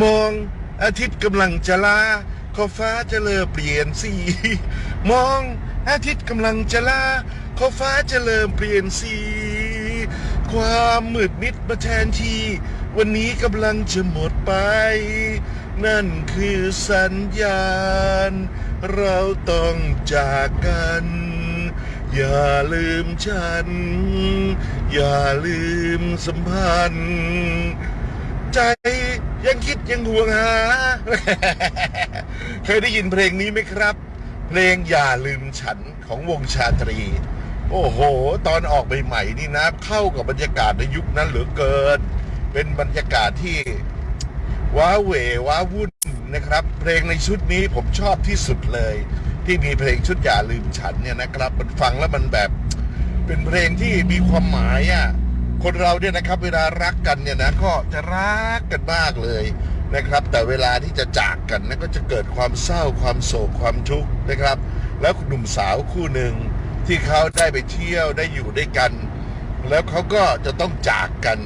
มองอาทิตย์กำลังจะลาขอบฟ้าจะเริ่เปลี่ยนสี มองอาทิตย์กำลังจะลาขอบฟ้าจะเริ่มเปลี่ยนสี ความมืดมิดมาแทนที่ วันนี้กำลังจะหมดไป นั่นคือสัญญาณ เราต้องจากกัน อย่าลืมฉัน อย่าลืมสัมพันธ์ ใจ ยังคิดยังห่วงหา เคยได้ยินเพลงนี้ไหมครับ เพลงอย่าลืมฉันของวงชาตรี โอ้โห ตอนออกใหม่ๆนี่นะ เข้ากับบรรยากาศในยุคนั้นเหลือเกิน เป็นบรรยากาศที่ ว้าเหวว้าวุ่นนะครับ เพลงในชุดนี้ผมชอบที่สุดเลย ที่มีเพลงชุดอย่าลืมฉันเนี่ยนะครับ มันฟังแล้วมันแบบ เป็นเพลงที่มีความหมายอะ คนเราเนี่ยนะครับ เวลารักกันเนี่ยนะก็จะรักกันมากเลยนะครับ แต่เวลาที่จะจากกันนะก็จะเกิดความเศร้าความโศกความทุกข์นะครับ แล้วหนุ่มสาวคู่หนึ่งที่เขาได้ไปเที่ยวได้อยู่ด้วยกัน แล้วเขาก็จะต้องจากกัน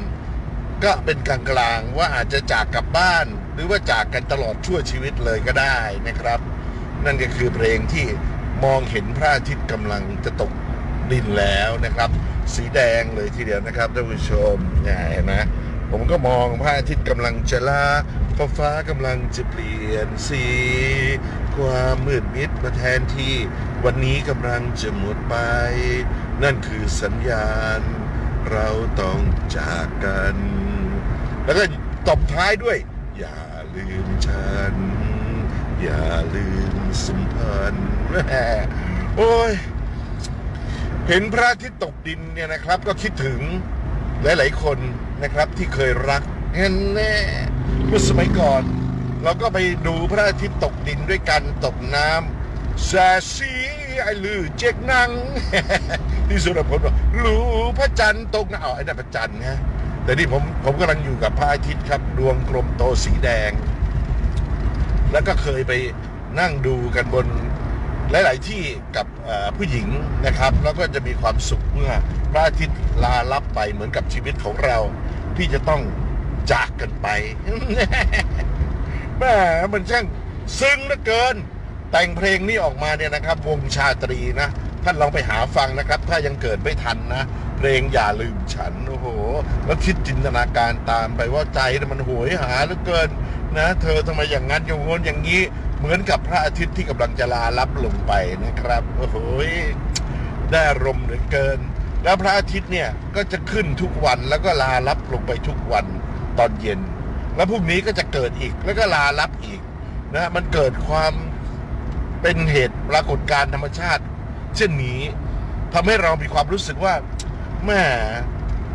ก็เป็นกลางๆว่าอาจจะจากกลับบ้าน หรือว่าจากกันตลอดชั่วชีวิตเลยก็ได้นะครับ นั่นก็คือเพลงที่มองเห็นพระอาทิตย์กำลังจะตก ดินแล้วนะครับ สีแดงเลยทีเดียวนะครับท่านผู้ชมเนี่ยเห็นไหมผมก็มองพระอาทิตย์กำลังจะลาฟ้าฟ้ากำลังจะเปลี่ยนสี ความมืดมิดมาแทนที่วันนี้กำลังจะหมดไป นั่นคือสัญญาณ เราต้องจากกัน แล้วก็ตบท้ายด้วย อย่าลืมฉัน อย่าลืมสัมพันธ์โอ้ย เห็นพระอาทิตย์ตกดินเนี่ยนะครับ ก็คิดถึงหลาย ๆ คนนะครับที่เคยรักเห็นแน่เมื่อสมัยก่อน เราก็ไปดูพระอาทิตย์ตกดินด้วยกันตกน้ำแซซีไอลือเจ๊กนังที่สุรพลบอกรู้พระจันทร์ตกนะเอาไอ้นั่นพระจันทร์นะแต่นี่ผมผมกำลังอยู่กับพระอาทิตย์ครับ ดวงกลมโตสีแดง แล้วก็เคยไปนั่งดูกันบน หลาย ๆ ที่กับผู้หญิงนะครับ แล้วก็จะมีความสุขเมื่อพระอาทิตย์ลาลับไปเหมือนกับชีวิตของเราที่จะต้องจากกันไปแม่มันช่างซึ้งเหลือเกิน แต่งเพลงนี้ออกมาเนี่ยนะครับ วงชาตรีนะ ท่านลองไปหาฟังนะครับ ถ้ายังเกิดไม่ทันนะ เพลงอย่าลืมฉัน โอ้โห แล้วคิดจินตนาการตามไปว่าใจมันโหยหาเหลือเกิน นะ เธอทำไมอย่างนั้นอย่างงนอย่างนี้ เหมือนกับพระอาทิตย์ที่กำลังจะลาลับลงไปนะครับโอ้โหได้อารมณ์เหลือเกิน แล้วพระอาทิตย์เนี่ยก็จะขึ้นทุกวันแล้วก็ลาลับลงไปทุกวันตอนเย็น แล้วพรุ่งนี้ก็จะเกิดอีกแล้วก็ลาลับอีกนะมันเกิดความเป็นเหตุปรากฏการธรรมชาติ เช่นนี้ทำให้เรามีความรู้สึกว่าแม่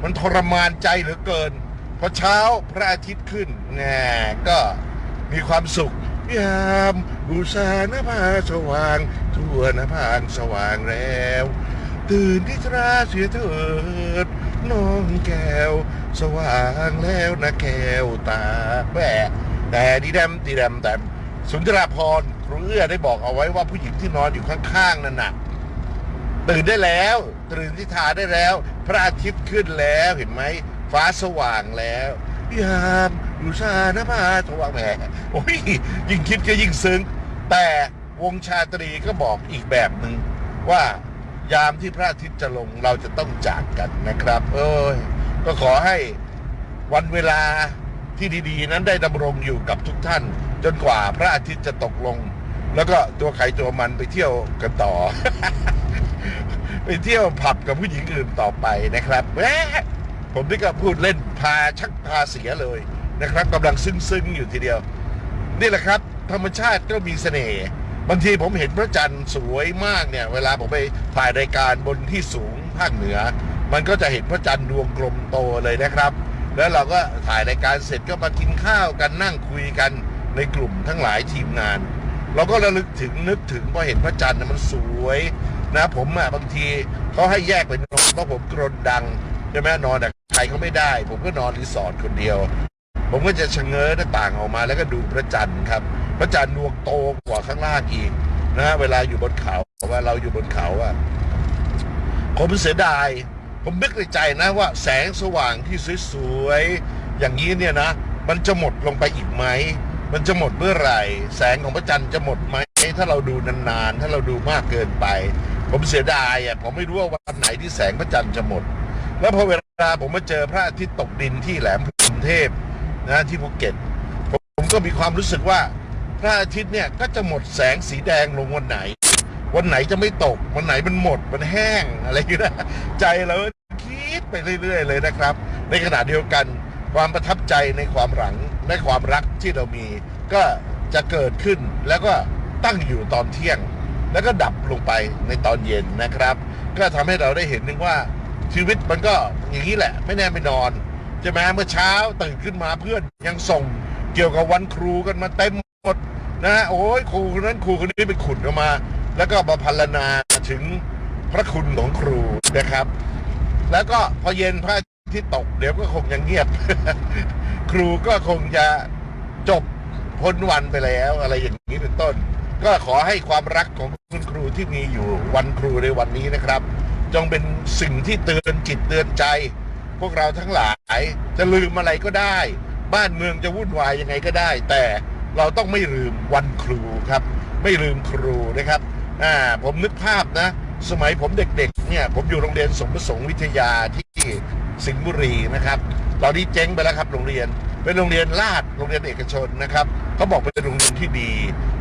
มันทรมานใจเหลือเกินพอเช้าพระอาทิตย์ขึ้นแง่ก็มีความสุข ยามบูชาหน้าผาสว่าง ทั่วหน้าผาสว่างแล้ว ตื่นที่ตราเสียเถิดน้องแก้ว สว่างแล้วนะแก้วตาแหมแต่ดีแดมดีแดมแดมสุนทราพรครูเอื้อได้บอกเอาไว้ว่าผู้หญิงที่นอนอยู่ข้างๆนั่นน่ะตื่นได้แล้วตื่นที่ทาได้แล้ว พระอาทิตย์ขึ้นแล้วเห็นไหมฟ้าสว่างแล้วยาม อยู่ชาหน้าผาสว่างแหมโอ้ยยิ่งคิดก็ยิ่งซึ้ง แต่วงชาตรีก็บอกอีกแบบหนึ่งว่ายามที่พระอาทิตย์จะลงเราจะต้องจากกันนะครับ เอ้ยก็ขอให้วันเวลาที่ดีๆ นั้นได้ดำรงอยู่กับทุกท่าน จนกว่าพระอาทิตย์จะตกลง แล้วก็ตัวใครตัวมันไปเที่ยวกันต่อ ไปเที่ยวผับกับผู้หญิงอื่นต่อไปนะครับแหมผมนี่ก็พูดเล่นพาชักพาเสียเลย นะครับกำลังซึ้งๆอยู่ทีเดียว นี่แหละครับ ธรรมชาติก็มีเสน่ห์บางทีผมเห็นพระจันทร์สวยมากเนี่ย เวลาผมไปถ่ายรายการบนที่สูงภาคเหนือ มันก็จะเห็นพระจันทร์ดวงกลมโตเลยนะครับ แล้วเราก็ถ่ายรายการเสร็จก็มากินข้าวกันนั่งคุยกันในกลุ่มทั้งหลายทีมงาน เราก็ระลึกถึงนึกถึงพอเห็นพระจันทร์มันสวยนะผมอะบางทีเขาให้แยกไปนอนเพราะผมกรนดังใช่ไหมนอนแต่ใครเขาไม่ได้ ผมก็นอนรีสอร์ทคนเดียว ผมก็จะชะเง้อหน้าต่างออกมาแล้วก็ดูพระจันทร์ครับ พระจันทร์ดวงโตกว่าข้างล่างอีกนะฮะเวลาอยู่บนเขาว่าเราอยู่บนเขาอะผมเสียดาย ผมนึกในใจนะว่าแสงสว่างที่สวยๆอย่างนี้เนี่ยนะ มันจะหมดลงไปอีกไหมมันจะหมดเมื่อไหร่ แสงของพระจันทร์จะหมดไหมถ้าเราดูนานๆ ถ้าเราดูมากเกินไป ผมเสียดายอะผมไม่รู้ว่าวันไหนที่แสงพระจันทร์จะหมด แล้วพอเวลาผมมาเจอพระอาทิตย์ตกดินที่แหลมพรมเทพ นะที่ภูเก็ต ผมก็มีความรู้สึกว่า พระอาทิตย์เนี่ยก็จะหมดแสงสีแดงลงวันไหน วันไหนจะไม่ตก วันไหนมันหมดมันแห้งอะไรอย่างเงี้ยใจเราคิดไปเรื่อย ๆ เลยนะครับ ในขณะเดียวกันความประทับใจในความหลังในความรักที่เรามี ก็จะเกิดขึ้นแล้วก็ตั้งอยู่ตอนเที่ยง แล้วก็ดับลงไปในตอนเย็นนะครับ ก็ทำให้เราได้เห็นนึงว่าชีวิตมันก็อย่างนี้แหละ ไม่แน่ไม่นอน ใช่ไหมเมื่อเช้าตื่นขึ้นมาเพื่อนยังส่งเกี่ยวกับวันครูกันมาเต็มหมดนะโอ้ยครูคนนั้นครูคนนี้ไปขุดออกมา แล้วก็มาพัลนาถึงพระคุณของครูนะครับ แล้วก็พอเย็นพระอาทิตย์ตกเดี๋ยวก็คงยังเงียบ ครูก็คงจะจบพ้นวันไปแล้วอะไรอย่างนี้เป็นต้น ก็ขอให้ความรักของคุณครูที่มีอยู่วันครูในวันนี้นะครับ จงเป็นสิ่งที่เตือนจิตเตือนใจ พวกเราทั้งหลายจะลืมอะไรก็ได้ บ้านเมืองจะวุ่นวายยังไงก็ได้ แต่เราต้องไม่ลืมวันครูครับ ไม่ลืมครูนะครับอ่าผมนึกภาพนะ สมัยผมเด็กๆเนี่ยผมอยู่โรงเรียนสมประสงค์วิทยาที่สิงห์บุรีนะครับตอนนี้เจ๊งไปแล้วครับโรงเรียนเป็นโรงเรียนลาดโรงเรียนเอกชนนะครับเขาบอกเป็นโรงเรียนที่ดี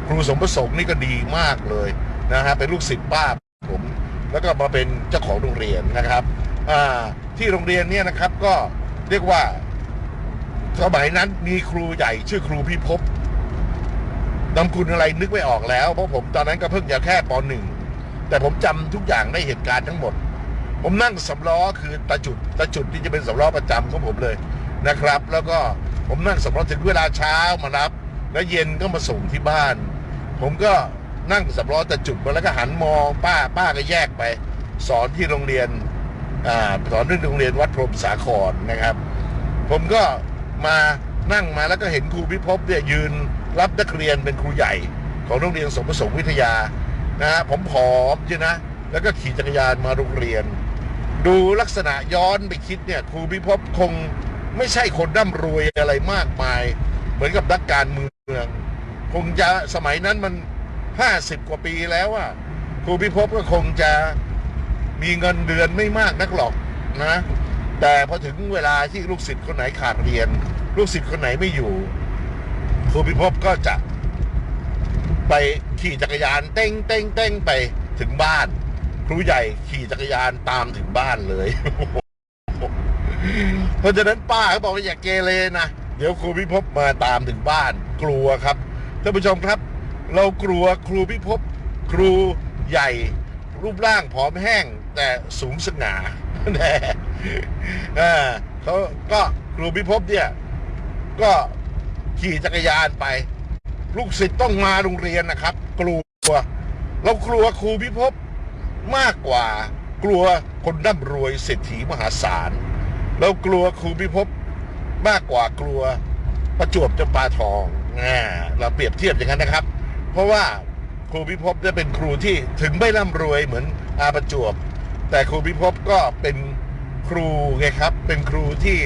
ครูสมประสงค์นี่ก็ดีมากเลยนะฮะเป็นลูกศิษย์ป้าผม แล้วก็มาเป็นเจ้าของโรงเรียนนะครับอ่า ที่โรงเรียนเนี่ยนะครับก็เรียกว่าสมัยนั้นมีครูใหญ่ชื่อครูพิภพนำคุณอะไรนึกไม่ออกแล้ว เพราะผมตอนนั้นก็เพิ่งจะแค่ปหนึ่งแต่ผมจำทุกอย่างได้เหตุการณ์ทั้งหมด ผมนั่งสำล้อคือตาจุดตาจุดที่จะเป็นสำล้อประจำของผมเลยนะครับ แล้วก็ผมนั่งสำล้อถึงเวลาเช้ามารับ แล้วเย็นก็มาส่งที่บ้าน ผมก็นั่งสำล้อตาจุดมาแล้วก็หันมองป้าป้าก็แยกไป สอนที่โรงเรียน สอนที่โรงเรียนวัดพรมสาครนะครับ ผมก็มานั่งมาแล้วก็เห็นครูพิภพเนี่ยยืนรับนักเรียนเป็นครูใหญ่ ของโรงเรียนสมประสงค์วิทยานะฮะผมผอมใช่นะ แล้วก็ขี่จักรยานมาโรงเรียน ดูลักษณะย้อนไปคิดเนี่ยครูพิภพคงไม่ใช่คนร่ำรวยอะไรมากมาย เหมือนกับนักการเมือง คงจะสมัยนั้นมันห้าสิบกว่าปีแล้วอะครูพิภพก็คงจะ มีเงินเดือนไม่มากนักหรอกนะ แต่พอถึงเวลาที่ลูกศิษย์คนไหนขาดเรียน ลูกศิษย์คนไหนไม่อยู่ครูพิภพก็จะ ไปขี่จักรยานเต้งเต้งเต้งไปถึงบ้าน ครูใหญ่ขี่จักรยานตามถึงบ้านเลย เพราะฉะนั้นป้าเขาบอกว่าอย่าเกเรนะเดี๋ยวครูพิภพมาตามถึงบ้าน กลัวครับท่านผู้ชมครับ เรากลัวครูพิภพครูใหญ่ รูปร่างผอมแห้งแต่สูงสง่าแน่อ่าเขาก็ครูพิภพเนี่ย ก็ขี่จักรยานไป ลูกศิษย์ต้องมาโรงเรียนนะครับ กลัว เรากลัวครูพิภพมากกว่ากลัวคนร่ำรวยเศรษฐีมหาศาลเรากลัวครูพิภพมากกว่ากลัวประจวบจำปาทองอ่เราเปรียบเทียบอย่างนั้นนะครับ เพราะว่า ครูพิภพจะเป็นครูที่ถึงไม่ร่ำรวยเหมือนอาประจวบ แต่ครูพิภพก็เป็นครูไงครับ เป็นครูที่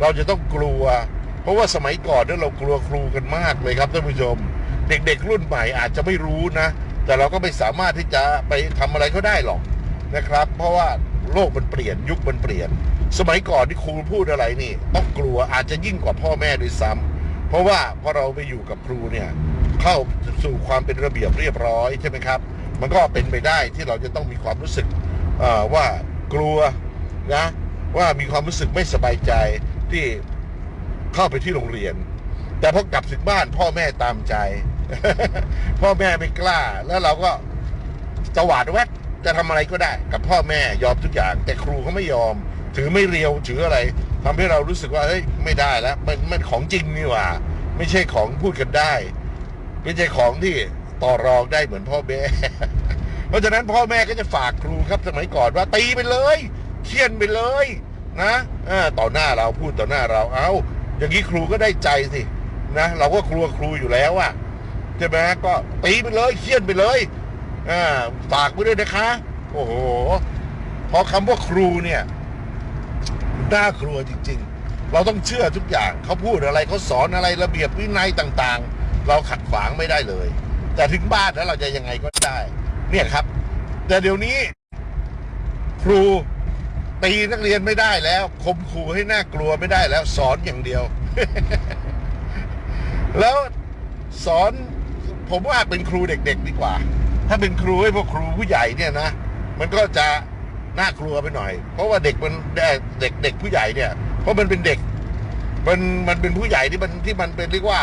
เราจะต้องกลัว เพราะว่าสมัยก่อนเนี่ยเรากลัวครูกันมากเลยครับท่านผู้ชม เด็กๆ รุ่นใหม่อาจจะไม่รู้นะ แต่เราก็ไม่สามารถที่จะไปทำอะไรก็ได้หรอกนะครับ เพราะว่าโลกมันเปลี่ยนยุคมันเปลี่ยน สมัยก่อนที่ครูพูดอะไรนี่ ต้องกลัวอาจจะยิ่งกว่าพ่อแม่ด้วยซ้ำเพราะว่าพอเราไปอยู่กับครูเนี่ย เข้าสู่ความเป็นระเบียบเรียบร้อยใช่ไหมครับ มันก็เป็นไปได้ที่เราจะต้องมีความรู้สึกว่ากลัวนะว่ามีความรู้สึกไม่สบายใจที่เข้าไปที่โรงเรียน แต่พอกลับถึงบ้านพ่อแม่ตามใจ พ่อแม่ไม่กล้า แล้วเราก็จะหวาดแวดจะทำอะไรก็ได้ กับพ่อแม่ยอมทุกอย่าง แต่ครูเขาไม่ยอม ถือไม่เรียวถืออะไรทำให้เรารู้สึกว่าเฮ้ยไม่ได้แล้วมันมันของจริงนี่หว่า ไม่ใช่ของพูดกันได้ ไม่ใช่ของที่ต่อรองได้เหมือนพ่อแม่ เพราะฉะนั้นพ่อแม่ก็จะฝากครูครับสมัยก่อนว่าตีไปเลยเคี่ยนไปเลยนะต่อหน้าเราพูดต่อหน้าเราเอาอย่างนี้ครูก็ได้ใจสินะเราก็กลัวครูอยู่แล้วอะใช่ไหมก็ตีไปเลยเคี่ยนไปเลยฝากไว้ด้วยนะคะ โอ้โหพอคำว่าครูเนี่ยน่ากลัวจริง ๆ เราต้องเชื่อทุกอย่างเขาพูดอะไรเขาสอนอะไรระเบียบวินัยต่าง ๆ เราขัดขวางไม่ได้เลย แต่ถึงบ้านแล้วเราจะยังไงก็ได้ เนี่ยครับ แต่เดี๋ยวนี้ ครูตีนักเรียนไม่ได้แล้วคมขู่ให้น่ากลัวไม่ได้แล้ว สอนอย่างเดียว แล้วสอนผมว่าเป็นครูเด็ก ๆ ดีกว่า ถ้าเป็นครูให้พวกครูผู้ใหญ่เนี่ยนะ มันก็จะน่ากลัวไปหน่อย เพราะว่าเด็กมันเด็กเด็กผู้ใหญ่เนี่ย เพราะมันเป็นเด็ก มันมันเป็นผู้ใหญ่ที่มันที่มันเป็นเรียกว่า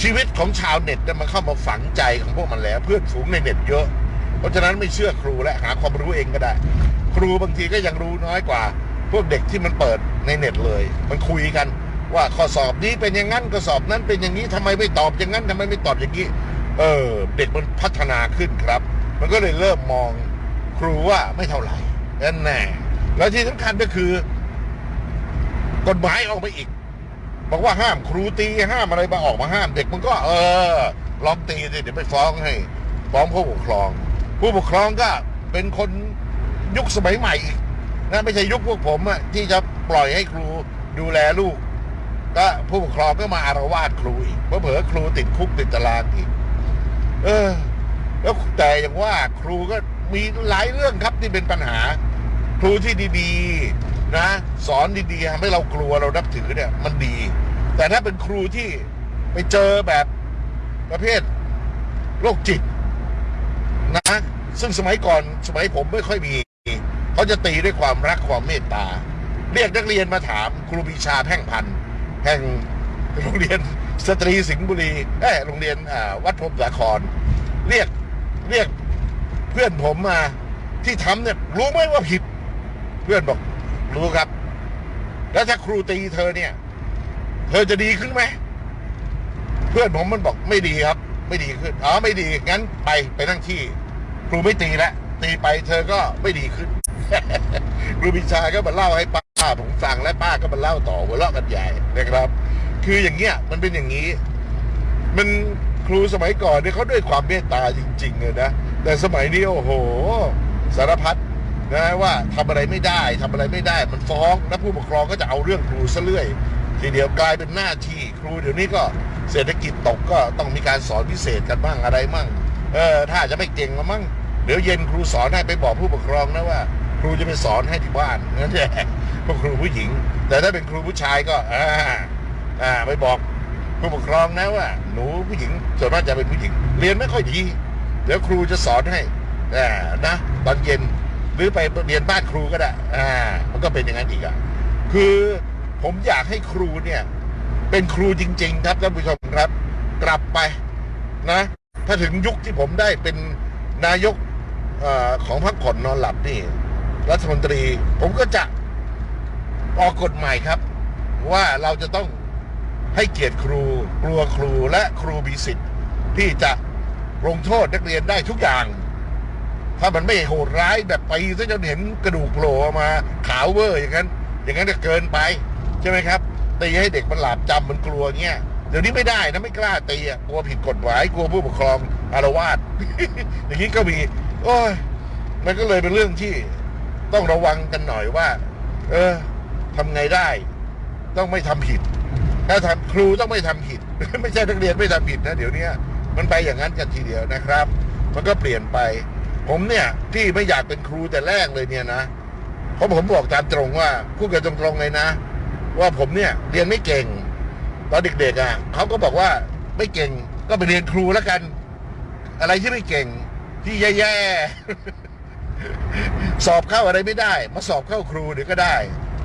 ชีวิตของชาวเน็ตเนี่ยมันเข้ามาฝังใจของพวกมันแล้ว เพื่อนฝูงในเน็ตเยอะ เพราะฉะนั้นไม่เชื่อครูและหาความรู้เองก็ได้ ครูบางทีก็ยังรู้น้อยกว่า พวกเด็กที่มันเปิดในเน็ตเลย มันคุยกันว่าข้อสอบนี้เป็นอย่างนั้นข้อสอบนั้นเป็นอย่างนี้ทำไมไม่ตอบอย่างนั้นทำไมไม่ตอบอย่างนี้เออเด็กมันพัฒนาขึ้นครับ มันก็เลยเริ่มมองครูว่าไม่เท่าไหร่นั่นแน่แล้วที่สำคัญก็คือ กฎหมายออกมาอีก บอกว่าห้ามครูตีห้ามอะไรมาออกมาห้ามเด็กมันก็ เออลองตีสิเดี๋ยวไปฟ้องให้ ฟ้องผู้ปกครอง ผู้ปกครองก็เป็นคนยุคสมัยใหม่อีกนะไม่ใช่ยุคพวกผมอะที่จะปล่อยให้ครูดูแลลูก ก็ผู้ปกครองก็มาอารวาสครูอีกเพราะเผลอครูติดคุกติดตารางอีกเออ แล้วแต่อย่างว่าครูก็มีหลายเรื่องครับที่เป็นปัญหา ครูที่ดี ๆ นะ สอนดีๆทำให้เรากลัวเรานับถือเนี่ย มันดี แต่ถ้าเป็นครูที่ไปเจอแบบประเภทโรคจิตนะ ซึ่งสมัยก่อนสมัยผมไม่ค่อยมีเขาจะตีด้วยความรักความเมตตา เรียกนักเรียนมาถามครูปีชาแพ่งพันธ์แห่งโรงเรียนสตรีสิงห์บุรีเอ้โรงเรียนวัดพรมสาคร เรียกเรียกเพื่อนผมมาที่ทำเนี่ยรู้ไหมว่าผิด เพื่อนบอก รู้ครับ แล้วถ้าครูตีเธอเนี่ย เธอจะดีขึ้นไหม เพื่อนผมมันบอกไม่ดีครับ ไม่ดีขึ้น อ๋อไม่ดีงั้นไปไปนั่งที่ ครูไม่ตีแล้วตีไปเธอก็ไม่ดีขึ้นครูปิชาก็มาเล่าให้ป้าผมฟังและป้าก็มาเล่าต่อหัวเราะกันใหญ่นะครับ คืออย่างเงี้ยมันเป็นอย่างนี้ มันครูสมัยก่อนเนี่ยเขาด้วยความเมตตาจริงๆเลยนะแต่สมัยนี้โอ้โห สารพัด นะว่าทำอะไรไม่ได้ทำอะไรไม่ได้มันฟ้องแล้วผู้ปกครองก็จะเอาเรื่องครูซะเรื่อย ทีเดียวกลายเป็นหน้าที่ครูเดี๋ยวนี้ก็เศรษฐกิจตกก็ต้องมีการสอนพิเศษกันบ้างอะไรมั่งเออถ้าจะไม่เก่งละมั่งเดี๋ยวเย็นครูสอนให้ไปบอกผู้ปกครองนะว่า ครูจะไปสอนให้ที่บ้านนั่นแหละพวกครูผู้หญิง แต่ถ้าเป็นครูผู้ชายก็อ่าอ่าไปบอกผู้ปกครองนะว่า หนูผู้หญิงส่วนมากจะเป็นผู้หญิง เรียนไม่ค่อยดี เดี๋ยวครูจะสอนให้นะตอนเย็น หรือไปเรียนบ้านครูก็ได้ อ่า มันก็เป็นอย่างนั้นอีกอะคือผมอยากให้ครูเนี่ย เป็นครูจริง ๆ ครับท่านผู้ชมครับ กลับไปนะ ถ้าถึงยุคที่ผมได้เป็นนายกอของพรรคผ่อนนอนหลับนี่รัฐมนตรี ผมก็จะออกกฎหม่ครับ ว่าเราจะต้องให้เกียรติครูกลัวครูและครูมีสิทธิ์ที่จะลงโทษนักเรียนได้ทุกอย่าง ถ้ามันไม่โหดร้ายแบบไปซะจนเห็นกระดูกโผล่ออกมาขาวเวอร์อย่างนั้น อย่างนั้นจะเกินไป ใช่ไหมครับตีให้เด็กมันหลาบจำมันกลัวเงี้ยเดี๋ยวนี้ไม่ได้นะไม่กล้าตีอะกลัวผิดกฎหมายกลัวผู้ปกครองอารวาสอย่างนี้ก็มีโอ้ยมันก็เลยเป็นเรื่องที่ต้องระวังกันหน่อยว่า เออทำไงได้ ต้องไม่ทำผิด ถ้าทำครูต้องไม่ทำผิด ไม่ใช่นักเรียนไม่ทำผิดนะเดี๋ยวนี้มันไปอย่างนั้นกันทีเดียวนะครับ มันก็เปลี่ยนไป ผมเนี่ยที่ไม่อยากเป็นครูแต่แรกเลยเนี่ยนะเพราะผมบอกตามตรงว่าพูดกันตรงๆเลยนะ ว่าผมเนี่ยเรียนไม่เก่ง ตอนเด็กๆอะเขาก็บอกว่าไม่เก่งก็ไปเรียนครูแล้วกัน อะไรที่ไม่เก่ง ที่แย่ๆสอบเข้าอะไรไม่ได้ มาสอบเข้าครูเดี๋ยวก็ได้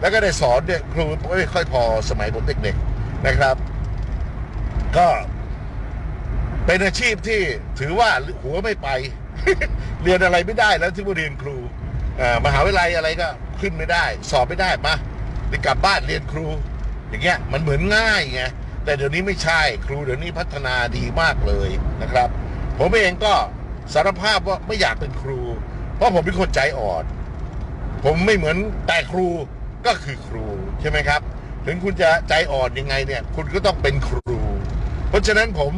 แล้วก็ได้สอนเนี่ยครูไม่ค่อยพอสมัยผมเด็กๆนะครับ ก็เป็นอาชีพที่ถือว่าหัวไม่ไป เรียนอะไรไม่ได้แล้วที่มาเรียนครูมหาวิทยาลัยอะไรก็ขึ้นไม่ได้ สอบไม่ได้มาไปกลับบ้านเรียนครู อย่างเงี้ยมันเหมือนง่ายไงแต่เดี๋ยวนี้ไม่ใช่ครูเดี๋ยวนี้พัฒนาดีมากเลยนะครับ ผมเองก็สารภาพว่าไม่อยากเป็นครู เพราะผมเป็นคนใจอ่อน ผมไม่เหมือนแต่ครูก็คือครูใช่ไหมครับ ถึงคุณจะใจอ่อนยังไงเนี่ย คุณก็ต้องเป็นครู เพราะฉะนั้นผม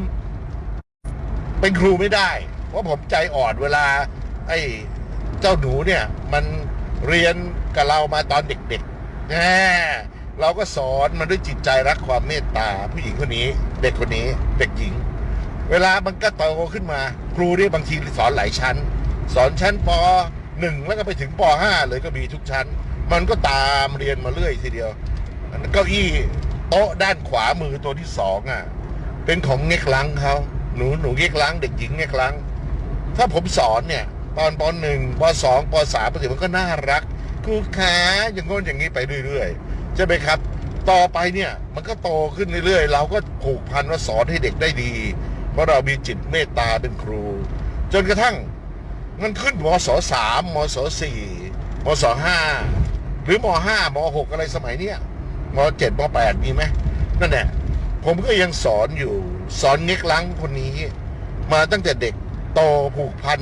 เป็นครูไม่ได้ เพราะผมใจอ่อนเวลา ไอ้เจ้าหนูเนี่ย มันเรียนกับเรามาตอนเด็กๆแหมเราก็สอนมันด้วยจิตใจรักความเมตตาผู้หญิงคนนี้ เด็กคนนี้ เด็กหญิง เวลามันก็โตขึ้นมา ครูเนี่ยบางทีสอนหลายชั้น สอนชั้นปหนึ่งแล้วก็ไปถึงปห้าเลยก็มีทุกชั้น มันก็ตามเรียนมาเรื่อยทีเดียวเก้าอี้โต๊ะด้านขวามือตัวที่สองอะ เป็นของเง็กลังเขาหนูหนูเง็กลังเด็กหญิงเง็กลัง ถ้าผมสอนเนี่ยตอนปหนึ่งปสองปสามปสี่มันก็น่ารักครูขาอย่างง้นอย่างนี้ไปเรื่อยๆใช่ไหมครับ ต่อไปเนี่ยมันก็โตขึ้นเรื่อยๆ เราก็ผูกพันว่าสอนให้เด็กได้ดี เพราะเรามีจิตเมตตาเป็นครู จนกระทั่งมันขึ้นมศสามมศสี่มศห้าหรือมห้ามหกอะไรสมัยเนี้ยมเจ็ดมแปดมีไหมนั่นแหละผมก็ยังสอนอยู่สอนเง็กลังคนนี้ มาตั้งแต่เด็ก โตผูกพัน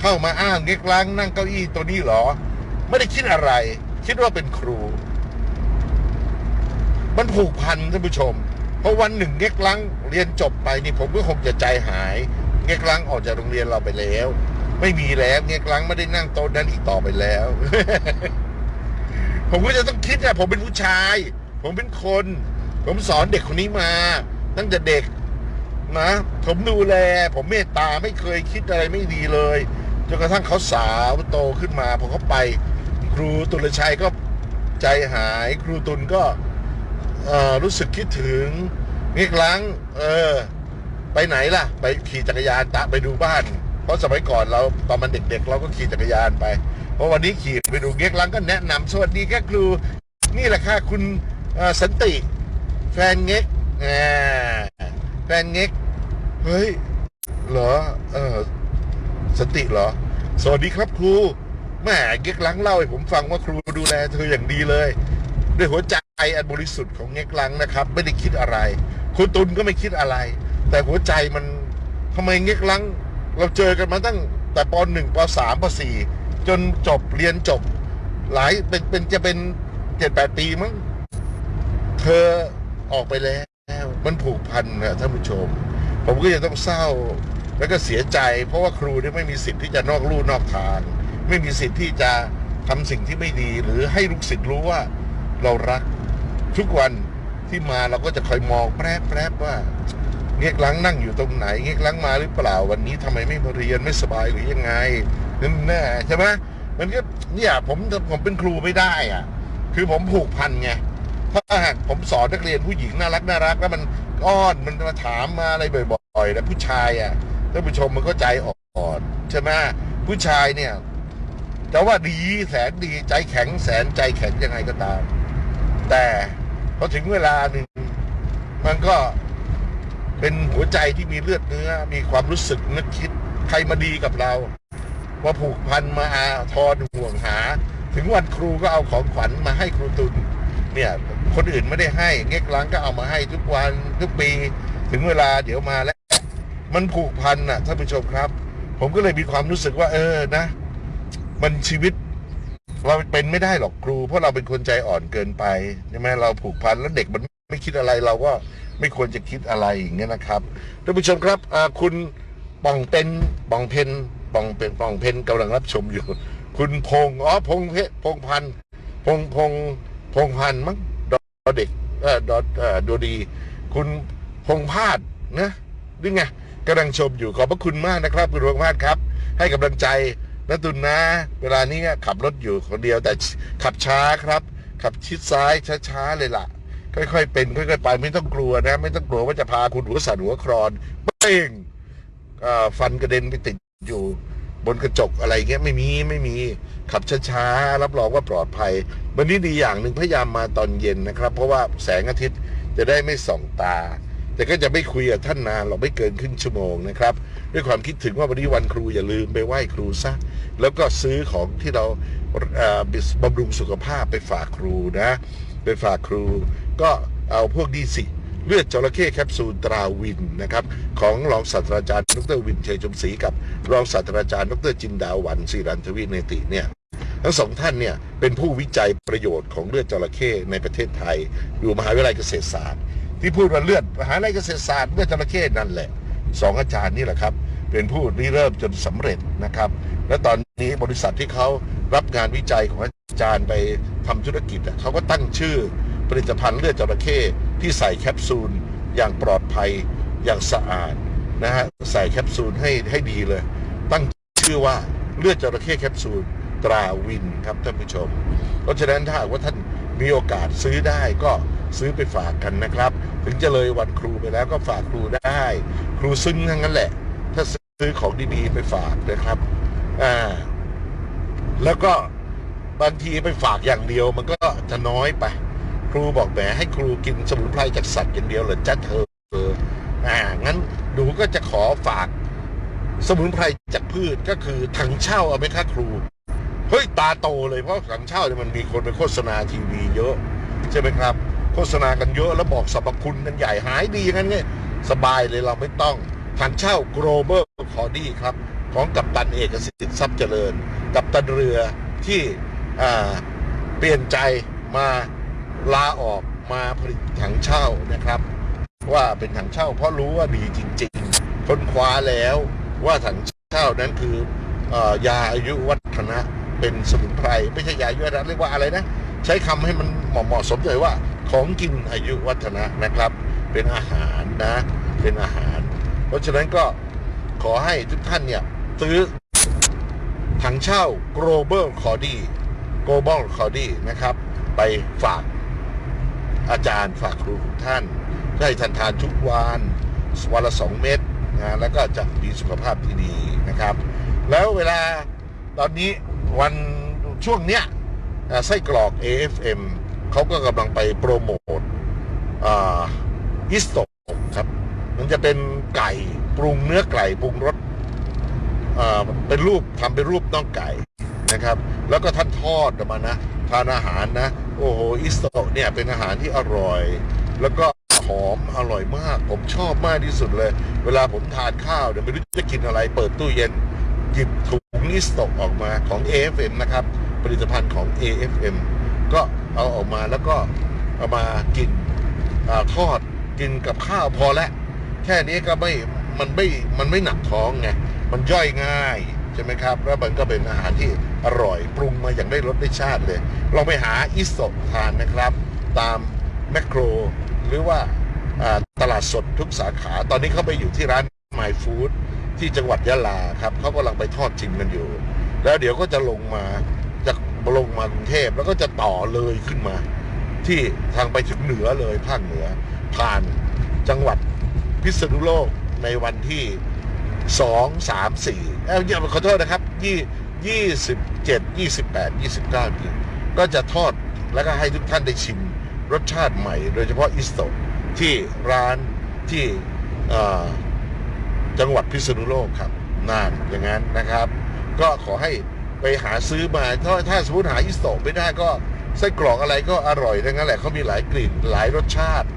เข้ามาอ้างเง็กลังนั่งเก้าอี้ตัวนี้หรอ ไม่ได้คิดอะไร คิดว่าเป็นครู มันผูกพันท่านผู้ชม เพราะวันหนึ่งเง็กลังเรียนจบไปนี่ผมก็คงจะใจหายเง็กลังออกจากโรงเรียนเราไปแล้ว ไม่มีแล้วเง็กลังไม่ได้นั่งโต๊ะนั้นอีกต่อไปแล้ว ผมก็จะต้องคิดอะผมเป็นผู้ชาย ผมเป็นคน ผมสอนเด็กคนนี้มา ตั้งแต่เด็ก นะ ผมดูแล ผมเมตตาไม่เคยคิดอะไรไม่ดีเลยจนกระทั่งเขาสาวโตขึ้นมาพอเขาไปครูตุลชัยก็ใจหายครูตุลก็รู้สึกคิดถึงเงีกลังเออไปไหนล่ะ ไปขี่จักรยานตะไปดูบ้าน เพราะสมัยก่อนเราตอนมันเด็ก ๆ เราก็ขี่จักรยานไปเพราะวันนี้ขี่ไปดูเงีกลังก็แนะนำสวัสดีแค่ครู นี่แหละค่ะคุณสันติ แฟนเง็กอ่าแฟนเง็ก เฮ้ย เหรอ เออสติเหรอ สวัสดีครับครูแม่เง็กลังเล่าให้ผมฟังว่าครูดูแลเธออย่างดีเลย ด้วยหัวใจอันบริสุทธิ์ของเง็กลังนะครับ ไม่ได้คิดอะไรคุณตุลก็ไม่คิดอะไร แต่หัวใจมันทำไมเง็กลัง เราเจอกันมาตั้งแต่ปหนึ่งปสามปสี่จนจบเรียนจบ หลายเป็นเป็นจะเป็นเจ็ดแปดปีมั้งเธอออกไปแล้ว มันผูกพันนะท่านผู้ชม ผมก็ยังต้องเศร้าแล้วก็เสียใจ เพราะว่าครูนี่ไม่มีสิทธิ์ที่จะนอกลู่นอกทาง ไม่มีสิทธิ์ที่จะทำสิ่งที่ไม่ดี หรือให้ลูกศิษย์รู้ว่าเรารักทุกวันที่มาเราก็จะคอยมองแปรบแปรบว่าเงียกลังนั่งอยู่ตรงไหนเงียกลังมาหรือเปล่าวันนี้ทำไมไม่มาเรียนไม่สบายหรือยังไงนั่นแน่ใช่ไหมมันก็เนี่ยผมผมเป็นครูไม่ได้อะ คือผมผูกพันไง ถ้าหากผมสอนนักเรียนผู้หญิงน่ารักน่ารักแล้วมันอ้อนมันมาถามมาอะไรบ่อยๆแล้วผู้ชายอะท่านผู้ชมมันก็ใจอ่อนใช่ไหมผู้ชายเนี่ยจะว่าดีแสนดีใจแข็งแสนใจแข็งยังไงก็ตาม แต่พอถึงเวลาหนึ่งมันก็เป็นหัวใจที่มีเลือดเนื้อ มีความรู้สึกนึกคิด ใครมาดีกับเรามาผูกพันมาอาทรห่วงหา ถึงวันครูก็เอาของขวัญมาให้ครูตุลเนี่ย คนอื่นไม่ได้ให้เง็กล้างก็เอามาให้ทุกวันทุกปี ถึงเวลาเดี๋ยวมาแล้ว มันผูกพันน่ะท่านผู้ชมครับ ผมก็เลยมีความรู้สึกว่า เออนะ มันชีวิต เราเป็นไม่ได้หรอกครู เพราะเราเป็นคนใจอ่อนเกินไปใช่ไหมเราผูกพันแล้วเด็กมันไม่คิดอะไรเราก็ไม่ควรจะคิดอะไรอย่างเงี้ยนะครับท่านผู้ชมครับคุณป่องเป็นป่องเพนป่องเป็นป่องเพนกำลังรับชมอยู่ คุณพงอ๋อพงเพพงพันพงพงพงพันมั้ง เด็กเออดอเออดูดี คุณพงพาดนะนี่ไงกำลังชมอยู่ขอบพระคุณมากนะครับ คุณพงพาดครับ ให้กำลังใจนะตุนนะ เวลานี้ขับรถอยู่คนเดียวแต่ขับช้าครับ ขับชิดซ้ายช้าๆเลยล่ะ ค่อยๆ เป็นค่อยๆไปไม่ต้องกลัวนะ ไม่ต้องกลัวว่าจะพาคุณหัวสั่นหัวครอนเป้งฟันกระเด็นไปติดอยู่ บนกระจกอะไรเงี้ยไม่มีไม่มีขับช้าๆรับรองว่าปลอดภัย วันนี้ดีอย่างหนึ่งพยายามมาตอนเย็นนะครับ เพราะว่าแสงอาทิตย์จะได้ไม่ส่องตา แต่ก็จะไม่คุยกับท่านนานเราไม่เกินครึ่งชั่วโมงนะครับ ด้วยความคิดถึงว่าวันนี้วันครูอย่าลืมไปไหว้ครูซะแล้วก็ซื้อของที่เราบำรุงสุขภาพไปฝากครูนะ ไปฝากครูก็เอาพวกนี้สิ เลือดจระเข้แคปซูลตราวินนะครับของรองศาสตราจารย์ดรวินเชยชมศรีกับรองศาสตราจารย์ดรจินดาวันศิรันทวิเนติเนี่ยทั้งสองท่านเนี่ยเป็นผู้วิจัยประโยชน์ของเลือดจระเข้ในประเทศไทย อยู่มหาวิทยาลัยเกษตรศาสตร์ ที่พูดว่าเลือดมหาวิทยาลัยเกษตรศาสตร์เลือดจระเข้นั่นแหละสองอาจารย์นี่แหละครับ เป็นผู้ริเริ่มจนสำเร็จนะครับ และตอนนี้บริษัทที่เขารับงานวิจัยของอาจารย์ไปทำธุรกิจเขาก็ตั้งชื่อ ผลิตภัณฑ์เลือดจระเข้ที่ใส่แคปซูล อย่างปลอดภัยอย่างสะอาดนะฮะใส่แคปซูลให้ให้ดีเลย ตั้งชื่อว่าเลือดจระเข้แคปซูลตราวินครับท่านผู้ชม เพราะฉะนั้นถ้าว่าท่านมีโอกาสซื้อได้ก็ซื้อไปฝากกันนะครับ ถึงจะเลยวันครูไปแล้วก็ฝากครูได้ ครูซึ้งทั้งนั้นแหละ ถ้าซื้อของดีๆไปฝากนะครับอ่าแล้วก็บางทีไปฝากอย่างเดียวมันก็จะน้อยไป ครูบอกแหมให้ครูกินสมุนไพรจากสัตว์อย่างเดียวเหรอจ้าเธออ่างั้นหนูก็จะขอฝาก สมุนไพรจากพืชก็คือถังเช่าเอาไหมคะครูเฮ้ยตาโตเลยเพราะถังเช่าเนี่ยมันมีคนไปโฆษณาทีวีเยอะ ใช่ไหมครับ โฆษณากันเยอะแล้วบอกสรรพคุณกันใหญ่หายดีอย่างนั้นไงสบายเลยเราไม่ต้องถังเช่า global c o d y ครับ ของกัปตันเอกสิทธิ์ทรัพย์เจริญ กัปตันเรือที่เปลี่ยนใจมา ลาออกมาผลิตถังเช่านะครับ ว่าเป็นถังเช่าเพราะรู้ว่าดีจริงๆค้นคว้าแล้วว่าถังเช่านั้นคือออยาอายุวัฒนะเป็นสมุนไพรไม่ใช่ยาอายุวัฒนะเรียกว่าอะไรนะ ใช้คำให้มันเหมาะเหมาะสมเลยว่าของกินอายุวัฒนะนะครับ เป็นอาหารนะเป็นอาหาร เพราะฉะนั้นก็ขอให้ทุกท่านเนี่ยซื้อถังเช่า global c o d y global c o d y นะครับ ไปฝาก อาจารย์ฝากครูทุกท่านให้ท่านทานทุกวันวันละสองเม็ดนะแล้วก็จะมีสุขภาพที่ดีนะครับ แล้วเวลาตอนนี้วันช่วงเนี้ยไส้กรอก AFM เขาก็กำลังไปโปรโมทอิสโตครับ มันจะเป็นไก่ปรุงเนื้อไก่ปรุงรสเป็นรูปทำเป็นรูปน้องไก่นะครับ แล้วก็ท่านทอดออกมานะ ทานอาหารนะ โอ้โหอิสโตเนี่ยเป็นอาหารที่อร่อย แล้วก็หอมอร่อยมาก ผมชอบมากที่สุดเลย เวลาผมทานข้าวเดี๋ยวไม่รู้จะกินอะไร เปิดตู้เย็น หยิบถุงอิสโตออกมาของ AFM นะครับ ผลิตภัณฑ์ของ AFM ก็เอาออกมาแล้วก็เอามากินอทอดกินกับข้าวพอแล้วแค่นี้ก็ไม่มันไม่มันไม่หนักท้องไงมันย่อยง่าย ใช่ไหมครับ แล้วมันก็เป็นอาหารที่อร่อยปรุงมาอย่างได้รสได้ชาติเลยลองไปหาอิสโตทานนะครับ ตามแมคโคร หรือว่าอ่าตลาดสดทุกสาขา ตอนนี้เขาไปอยู่ที่ร้าน My Food ที่จังหวัดยะลาครับเขากำลังไปทอดชิมกันอยู่ แล้วเดี๋ยวก็จะลงมาจะลงมากรุงเทพแล้วก็จะต่อเลยขึ้นมา ที่ทางไปถึงเหนือเลยภาคเหนือ ผ่านจังหวัดพิษณุโลกในวันที่ สองสามสี่เอ้ยขอโทษนะครับยี่ยี่สิบเจ็ดยี่สิบแปดยี่สิบเก้านี้ก็จะทอดแล้วก็ให้ทุกท่านได้ชิมรสชาติใหม่ โดยเฉพาะอิสโตที่ร้านที่จังหวัดพิษณุโลกครับนั่นอย่างนั้นนะครับ ก็ขอให้ไปหาซื้อมาถ้าถ้าสมมติหาอิสโตไม่ได้ก็ไส้กรอกอะไรก็อร่อยทั้งนั้นแหละเขามีหลายกลิ่นหลายรสชาติ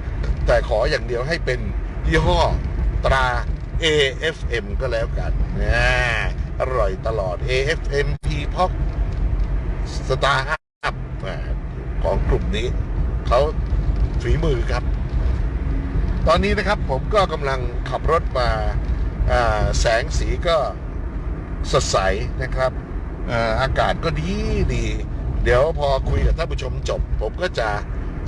แต่ขออย่างเดียวให้เป็นยี่ห้อตรา AFM ก็แล้วกันนะอร่อยตลอด AFM P p o p สตาร์อัพของกลุ่มนี้เขาฝีมือครับ ตอนนี้นะครับผมก็กำลังขับรถมาาแสงสีก็สดใสนะครับอาอากาศก็ดีดี เดี๋ยวพอคุยกับท่านผู้ชมจบ ผมก็จะ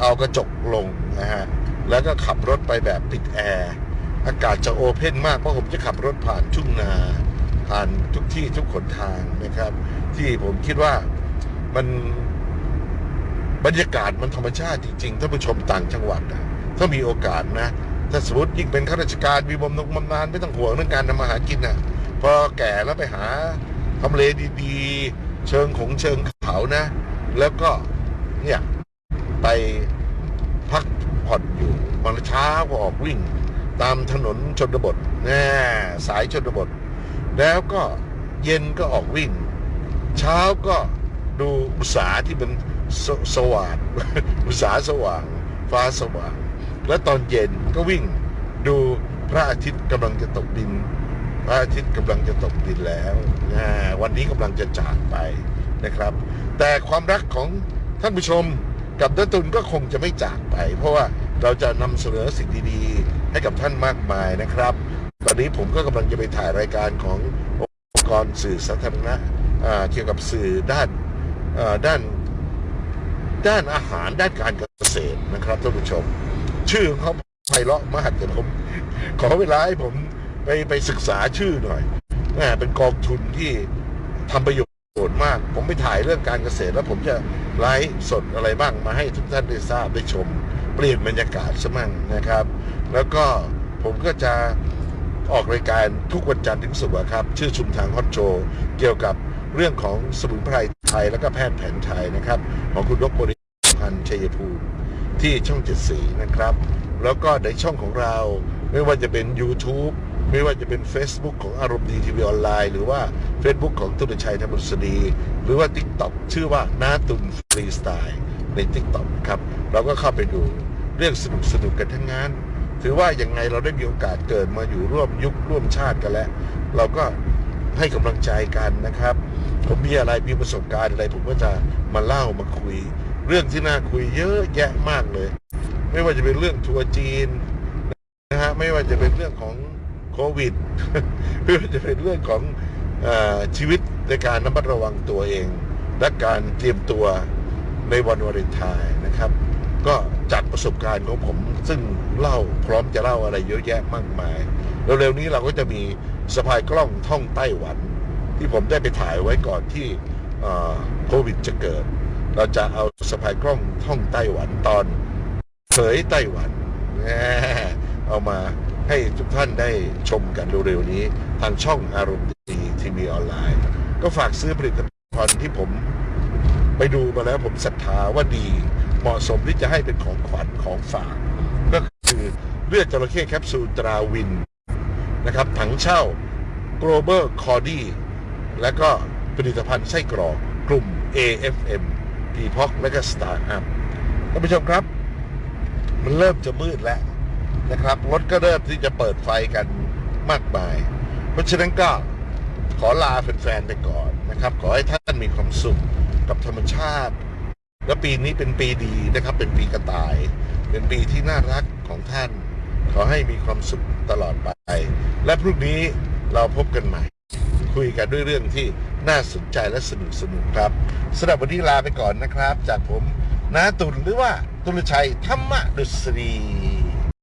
เอากระจกลงนะฮะ แล้วก็ขับรถไปแบบปิดแอร์ อากาศจะโอเพ่นมากเพราะผมจะขับรถผ่านทุ่งนา ผ่านทุกที่ทุกขนทางนะครับ ที่ผมคิดว่ามันบรรยากาศมันธรรมชาติจริงๆท่านผู้ชมต่างจังหวัดนะถ้ามีโอกาสนะ ถ้าสมมติยิ่งเป็นข้าราชการมีบำนงบำนาญไม่ต้องห่วงเรื่องการทำมาหากินนะพอแก่แล้วไปหาทำเลดีๆ เชิงของเชิงเขานะ แล้วก็เนี่ยไปพักผ่อนอยู่วันเช้าก็ออกวิ่ง ตามถนนชนบทแน่สายชนบท แล้วก็เย็นก็ออกวิ่ง เช้าก็ดูอุตสาที่มันสสว่างอุตสาสว่าง ฟ้าสว่าง แล้วตอนเย็นก็วิ่งดูพระอาทิตย์กำลังจะตกดิน พระอาทิตย์กำลังจะตกดินแล้ววันนี้กำลังจะจากไปนะครับ แต่ความรักของท่านผู้ชมกับนัตุนก็คงจะไม่จากไป เพราะว่า เราจะนำเสนอสิ่งดีๆ ให้กับท่านมากมายนะครับ ตอนนี้ผมก็กำลังจะไปถ่ายรายการขององค์กรสื่อสาธารณะอ่าเกี่ยวกับสื่อด้านอ่อด้าน ด้านอาหารด้านการเกษตรนะครับท่านผู้ชม ชื่อของเขาไพเราะมากแต่ผมขอเวลาให้ผมไปไปศึกษาชื่อหน่อยแหมเป็นกองทุนที่ทำประโยชน์มาก ผมไปถ่ายเรื่องการเกษตรแล้วผมจะไลฟ์สดอะไรบ้างมาให้ทุกท่านได้ทราบได้ชม ลี่ยนบรรยากาศสมั่งนะครับ แล้วก็ผมก็จะออกรายการทุกวันจันทร์ถึงศุกร์ครับ ชื่อชุมทางฮอตโชว์เกี่ยวกับเรื่องของสมุนไพรไทย แล้วก็แพทย์แผนไทยนะครับ ของคุณดกบริพันธ์ชัยภูมิที่ช่องเจ็ดสีนะครับ แล้วก็ในช่องของเราไม่ว่าจะเป็น YouTube ไม่ว่าจะเป็น Facebook ของอารมณ์ดีทีวีออนไลน์หรือว่า Facebook ของตุลชัยธรรมรุษดีหรือว่า TikTok ชื่อว่านาตุนฟรีสไตล์ใน TikTok นะครับ เราก็เข้าไปดูเรื่องสนุกสนุกกันทั้งนั้น ถือว่าอย่างไงเราได้มีโอกาสเกิดมาอยู่ร่วมยุคร่วมชาติกันแล้ว เราก็ให้กำลังใจกันนะครับ ผมมีอะไรมีประสบการณ์อะไร ผมก็จะมาเล่ามาคุย เรื่องที่น่าคุยเยอะแยะมากเลย ไม่ว่าจะเป็นเรื่องทัวร์จีนนะฮะไม่ว่าจะเป็นเรื่องของ ควิดไม่ว่าจะเป็นเรื่องของอชีวิตในการระมัดระวังตัวเอง และการเตรียมตัวในวันวาเลนไทน์นะครับ ก็จากประสบการณ์ของผมซึ่งเล่าพร้อมจะเล่าอะไรเยอะแยะมากมายเร็วๆนี้เราก็จะมีสะพายกล้องท่องไต้หวัน ที่ผมได้ไปถ่ายไว้ก่อนที่โควิดจะเกิด เราจะเอาสะพายกล้องท่องไต้หวันตอนเผยไต้หวันเอามา ให้ทุกท่านได้ชมกันเร็วๆนี้ ทางช่องอารมณ์ดีทีวีออนไลน์ ก็ฝากซื้อผลิตภัณฑ์ที่ผมไปดูมาแล้วผมศรัทธาว่าดี เหมาะสมที่จะให้เป็นของขวัญของฝาก ก็คือเลือดจระเข้แคปซูลตราวินนะครับถังเช่า Global c o r d y และก็ผลิตภัณฑ์ไส้กรอกกลุ่ม AFM p p o c และก็ Startup ท่านผู้ชมครับ มันเริ่มจะมืดแล้ว นะครับรถก็เริ่มที่จะเปิดไฟกันมากมาย เพราะฉะนั้นก็ขอลาแฟนๆไปก่อนนะครับ ขอให้ท่านมีความสุขกับธรรมชาติ และปีนี้เป็นปีดีนะครับ เป็นปีกระต่าย เป็นปีที่น่ารักของท่าน ขอให้มีความสุขตลอดไป และพรุ่งนี้เราพบกันใหม่ คุยกันด้วยเรื่องที่น่าสนใจและสนุกสนุกครับสำหรับวันนี้ลาไปก่อนนะครับ จากผมนาตุลหรือว่าตุลชัยธรรมดุษฎี